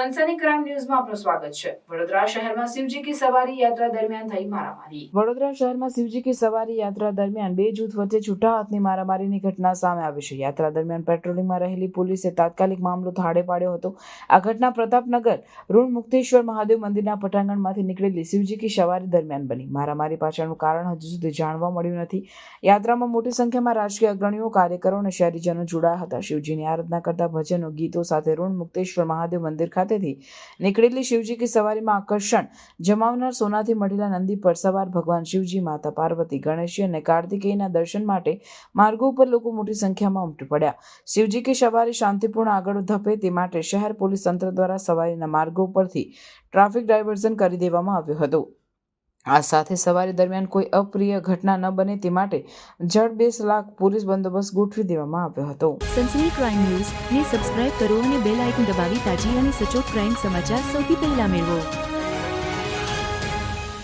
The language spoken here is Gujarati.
ક્રાઇમ ન્યૂઝમાં આપનું સ્વાગત છે. વડોદરા શહેરમાં શિવજી કી સવારી યાત્રા દરમિયાન થઈ મારામારી. વડોદરા શહેરમાં શિવજી કી સવારી યાત્રા દરમિયાન બે જૂથ વચ્ચે છૂટા હાથની મારામારીની ઘટના સામે આવી છે. યાત્રા દરમિયાન પેટ્રોલિંગમાં રહેલી પોલીસે તાત્કાલિક મામલો થાળે પાડ્યો હતો. આ ઘટના પ્રતાપનગર, ઋણ મુક્તેશ્વર મહાદેવ મંદિરના પટાંગણમાંથી નીકળેલી શિવજી કી સવારી દરમિયાન બની. મારામારી પાછળનું કારણ હજુ સુધી જાણવા મળ્યું નથી. યાત્રામાં મોટી સંખ્યામાં રાજકીય અગ્રણીઓ, કાર્યકરો અને શહેરીજનો જોડાયા હતા. શિવજીની આરાધના કરતા ભજનો, ગીતો સાથે ઋણ મુક્તેશ્વર મહાદેવ મંદિર ખાતેથી નીકળેલી શિવજી કે સવારીમાં આકર્ષણ જમાવનાર સોનાથી મળેલા નંદી પર સવાર ભગવાન શિવજી, માતા પાર્વતી, ગણેશજી અને કાર્તિકેયના દર્શન માટે માર્ગો ઉપર લોકો મોટી સંખ્યામાં ઉમટી પડ્યા. શિવજી કે સવારી શાંતિપૂર્ણ આગળ ધપે તે માટે શહેર પોલીસ તંત્ર દ્વારા સવારીના માર્ગો પરથી ટ્રાફિક ડાયવર્ઝન કરી દેવામાં આવ્યું હતું. આ સાથે સવારી દરમિયાન કોઈ અપ્રિય ઘટના ન બને તે માટે જડ બેસ લાખ પોલીસ બંદોબસ્ત ગોઠવી દેવામાં આવ્યો હતો. સનસની ક્રાઇમ ન્યૂઝ ને સબસ્ક્રાઇબ કરો અને બેલ આઇકન દબાવી તાજી અને સચોટ ક્રાઇમ સમાચાર સૌથી પહેલા મેળવો.